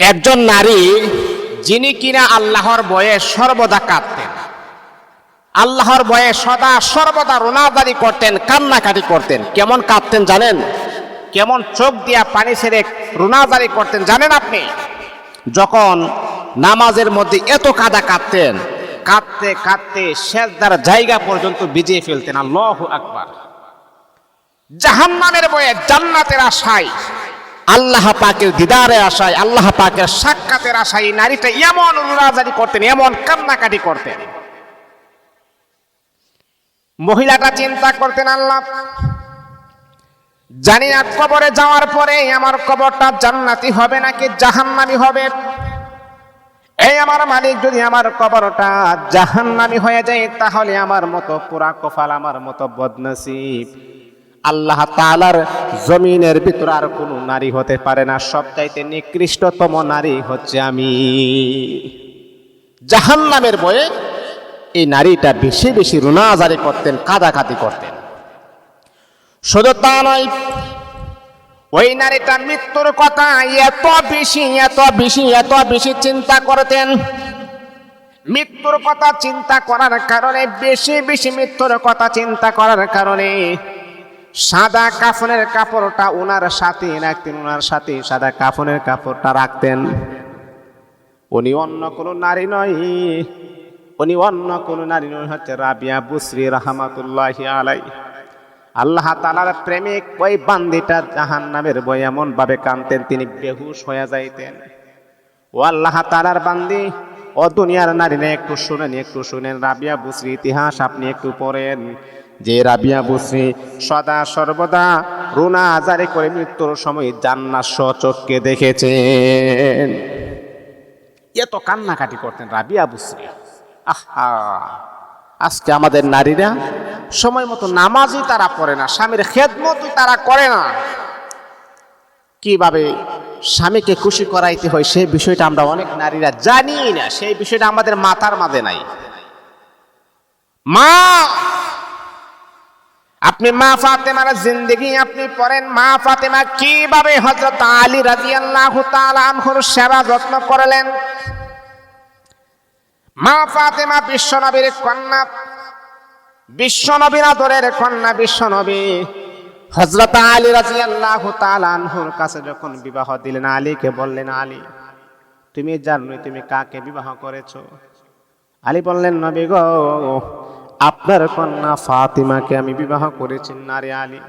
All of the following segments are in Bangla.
একজন নারী যিনি কিনা আল্লাহর বয়ে সর্বদা কাঁদতেন। আল্লাহর বয়ে সদা সর্বদা রোনাদারি করতেন, কান্নাকাটি করতেন। কেমন কাঁদতেন জানেন? কেমন চোখ দিয়া পানি ছেড়ে রোনাদারি করতেন জানেন আপনি? যখন নামাজের মধ্যে এত কাদা কাঁদতেন, কাঁদতে কাঁদতে শেষদার জায়গা পর্যন্ত ভিজিয়ে ফেলতেন। আল্লাহ আকবার। জাহান্নামের বয়ে জান্নাতের আশায় আল্লাহ পাকের দিদারের আশায়, আল্লাহ পাকের সাক্ষাতের আশায় এই নারীটা এমন অনুরাজারি করতেন, এমন কান্নাকাটি করতেন। মহিলাটা চিন্তা করতেন, আল্লাহ, জানি না কবরে যাওয়ার পরে আমার কবরটা জান্নাতি হবে নাকি জাহান্নামি হবে? এই আমার মালিক যদি আমার কবরটা জাহান্নামি হয়ে যায়, তাহলে আমার মতো পুরা কফাল আমার মতো বদনসিব। আল্লাহ তালার জমিনের ভিতর আর কোনো নারী হতে পারে না। সবচাইতে নিকৃষ্টতম নারী হচ্ছে আমি। জাহান্নামের বয়ে এই নারীটা বেশি বেশি রুনাজারি করতেন কাদাকাতি করতেন। শুধু তা নয়, ওই নারীটা মৃত্যুর কথা এত বেশি এত বেশি এত বেশি চিন্তা করতেন। মৃত্যুর কথা চিন্তা করার কারণে, বেশি বেশি মৃত্যুর কথা চিন্তা করার কারণে সাদা কাফনের কাপড়টা ওনার সাথে রাখতেন ওনার সাথে সাদা কাফনের কাপড়টা রাখতেন। উনি অন্য কোনো নারী নয়, উনি অন্য কোনো নারী নয়, হচ্ছে রাবিয়া বুসরি রহমাতুল্লাহ আলাই আল্লাহ তালার প্রেমিক ওই বান্দিটা জাহান নামের বই এমন ভাবে কানতেন তিনি বেহুশ হয়ে যাইতেন। ও আল্লাহ তালার বান্দি, ও দুনিয়ার নারীরা একটু শুনেন একটু শুনেন, রাবিয়া বুসরি ইতিহাস আপনি একটু পড়েন। যে রাবিয়া বুসরি সদা সর্বদা রুনা আজারে করে মৃত্যুর সময় জান্নাত চোখকে দেখেছেন। এত কান্নাকাটি করতেন রাবিয়া বুসরি আহা, আজকে আমাদের নারীরা সময় মতো নামাজই তারা পড়ে না, স্বামীর খেদমতই তারা করে না। কীভাবে স্বামীকে খুশি করাইতে হয় সেই বিষয়টা আমরা অনেক নারীরা জানি না, সেই বিষয়টা আমাদের মাথার মাঝে নাই। মা আপনি মা ফাতেমার জিন্দগি আপনি পড়েন, মা ফাতেমা কীভাবে হজরত আলী রাজিয়াল্লাহু তাআলা আনহুর সেবা যত্ন করলেন? মা ফাতেমা বিশ্বনবীর কন্যা, বিশ্বনবীর আদরের কন্যা বিশ্বনবী হজরত আলী রাজিয়াল্লাহু তাআলা আনহুর কাছে যখন বিবাহ দিলেন, আলীকে বললেন, আলী, তুমি জানো তুমি কাকে বিবাহ করেছ? আলী বললেন, নবী গো আপনার কন্যা ফাতিমাকে আমি বিবাহ করেছি, নারে আলী।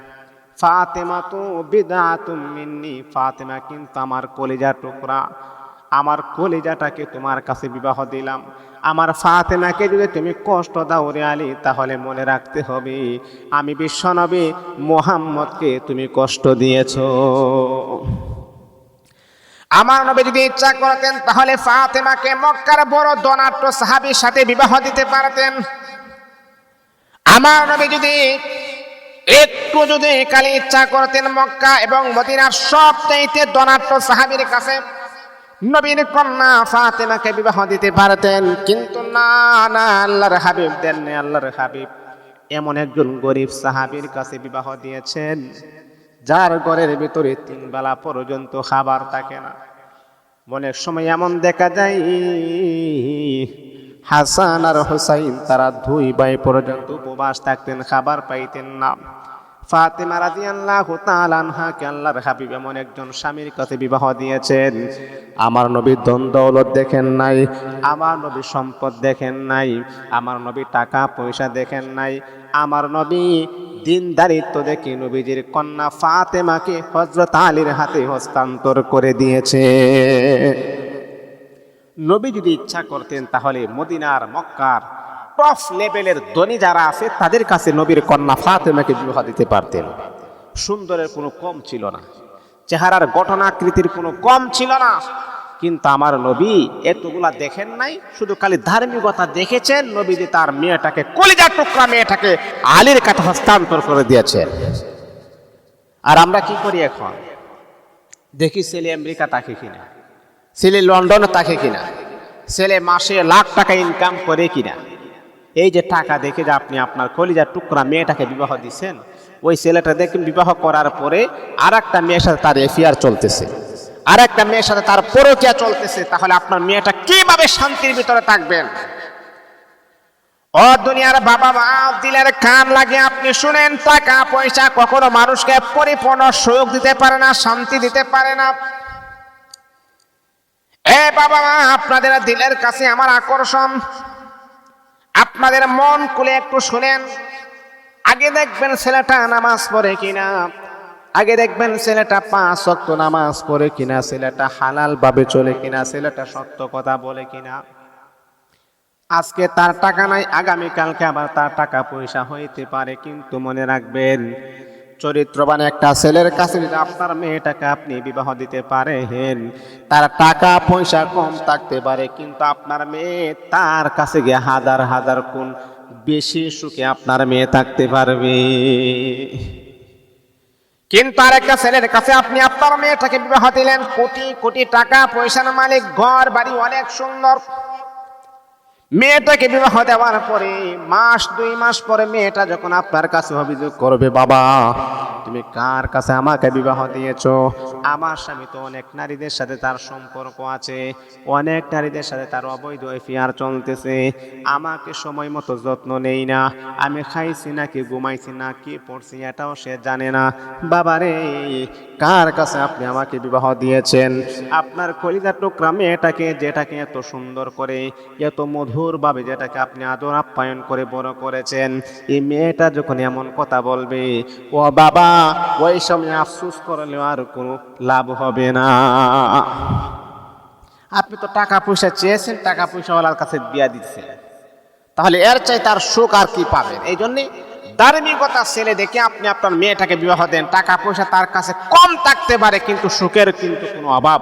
ফাতেমা তো বিদাতুম মিন্নি। ফাতেমা কিন্তু আমার কলেজা টুকরা। আমার কলেজাটাকে তোমার কাছে বিবাহ দিলাম। আমার ফাতেমাকে যদি তুমি কষ্ট দাও রে আলী, তাহলে মনে রাখতে হবে, আমি বিশ্বনবী মোহাম্মদকে তুমি কষ্ট দিয়েছ। আমার নবী যদি ইচ্ছা করতেন, তাহলে ফাতেমাকে মক্কার বড় দনাট্য সাহাবীর সাথে বিবাহ দিতে পারতেন। আমার নবী যদি একটু যদি কালি ইচ্ছা করতেন মক্কা এবং মদিনার সব চাইতে দনাট্য সাহাবীর কাছে, নবীর কন্যা ফাতেমাকে বিবাহ দিতে পারতেন। কিন্তু না না, আল্লাহর হাবিব দেননি আল্লাহর হাবিব। এমন একজন গরিব সাহাবীর কাছে বিবাহ দিয়েছেন, যার ঘরের ভিতরে তিন বেলা পর্যন্ত খাবার থাকে না। অনেক সময় এমন দেখা যায় হাসান আর হোসাইন, তারা দুই ভাই পর্যন্ত উপবাস থাকতেন, খাবার পাইতেন না। ফাতেমা রাদিয়াল্লাহু তাআলা আনহাকে আল্লাহর হাবিব এমন একজন স্বামীর কাছে বিবাহ দিয়েছেন। আমার নবী ধন দৌলত দেখেন নাই, আমার নবী সম্পদ দেখেন নাই, আমার নবী টাকা পয়সা দেখেন নাই, আমার নবী দিনদারিত্ব দেখে নবীজির কন্যা ফাতেমাকে হজরত আলীর হাতে হস্তান্তর করে দিয়েছে। নবী যদি ইচ্ছা করতেন তাহলে মদিনার, মক্কার টপ লেভেলের ধনী যারা আছে, তাদের কাছে নবীর কন্যা ফাতেমাকে বিবাহ দিতে পারতেন। সুন্দরের কোনো কম ছিল না। চেহারার গঠনাকৃতির কোনো কম ছিল না। কিন্তু আমার নবী এতগুলা দেখেন নাই, শুধু খালি ধার্মিকতা দেখেছেন নবীজি তার মেয়েটাকে, কলিজার টুকরা মেয়েটাকে আলীর কাছে হস্তান্তর করে দিয়েছেন আর আমরা কি করি এখন? দেখি ছেলে আমেরিকা তাকে কিনা। ছেলে লন্ডনে থাকে কিনা? ছেলে মাসে লাখ টাকা ইনকাম করে কিনা? এই যে টাকা দেখে যে আপনি আপনার কলিজার টুকরা মেয়েটাকে বিবাহ দিচ্ছেন ওই ছেলেটা দেখেন বিবাহ করার পরে আর একটা মেয়ের সাথে তার এফিয়ার চলতেছে। আর একটা মেয়ের সাথে তার পরকিয়া চলতেছে, তাহলে আপনার মেয়েটা কীভাবে শান্তির ভিতরে থাকবেন? ও দুনিয়ার বাবা মা, দিলের কান লাগে, আপনি শুনেন, টাকা পয়সা কখনো মানুষকে পরিপূর্ণ সুযোগ দিতে পারে না, শান্তি দিতে পারে না। এ বাবা মা আপনাদের দিলের কাছে আমার আকর্ষণ। আপনাদের মন খুলে একটু শুনেন। আগে দেখবেন ছেলেটা নামাজ পড়ে কিনা। আগে দেখবেন ছেলেটা পাঁচ ওয়াক্ত নামাজ পড়ে কিনা। ছেলেটা হালাল ভাবে চলে কিনা। ছেলেটা সত্য কথা বলে কিনা। আজকে তার টাকা নাই, আগামীকালকে আবার তার টাকা পয়সা হইতে পারে, কিন্তু মনে রাখবেন চরিত্রবান একটা ছেলের কাছে আপনার মেয়েটাকে আপনি বিবাহ দিতে পারেন। তার টাকা পয়সা কম থাকতে পারে, কিন্তু আপনার মেয়ে তার কাছে গিয়ে হাজার হাজার কোন বেশি সুখে আপনার মেয়ে থাকতে পারবে। কিন্তু আরেকটা ছেলের কাছে আপনি আপনার মেয়েটাকে বিবাহ দিলেন, কোটি কোটি টাকা, পয়সার মালিক, ঘর বাড়ি অনেক সুন্দর মেয়েটাকে বিবাহ দেওয়ার পরে, মাস, দুই মাস পরে মেয়েটা যখন আপনার কাছে অভিযোগ করবে, বাবা, তুমি কার কাছে আমাকে বিবাহ দিয়েছ? আমার স্বামী তো অনেক নারীদের সাথে তার সম্পর্ক আছে, অনেক নারীদের সাথে তার অবৈধ এফিয়ার চলতেছে, আমাকে সময় মতো যত্ন নেই না, আমি খাইছি না কি ঘুমাইছি না কি পড়ছি এটাও সে জানে না। বাবারে কার কাছে আপনি আমাকে বিবাহ দিয়েছেন? আপনার কলিজার টুকরা মেয়েটাকে, যেটাকে এত সুন্দর করে, এত মধুরভাবে যেটাকে আপনি আদর আপ্যায়ন করে বড় করেছেন, এই মেয়েটা যখন এমন কথা বলবে, ও বাবা, ওই সময় আফসুস করলেও আর কোনো লাভ হবে না। আপনি তো টাকা পয়সা চেয়েছেন, টাকা পয়সাওয়ালার কাছে দিয়া দিচ্ছেন তাহলে এর চাই তার সুখ আর কি পাবেন? এই জন্যে ধার্মিকতা ছেলে দেখে আপনি আপনার মেয়েটাকে বিবাহ দেন, টাকা পয়সা তার কাছে কম থাকতে পারে, কিন্তু সুখের কিন্তু কোনো অভাব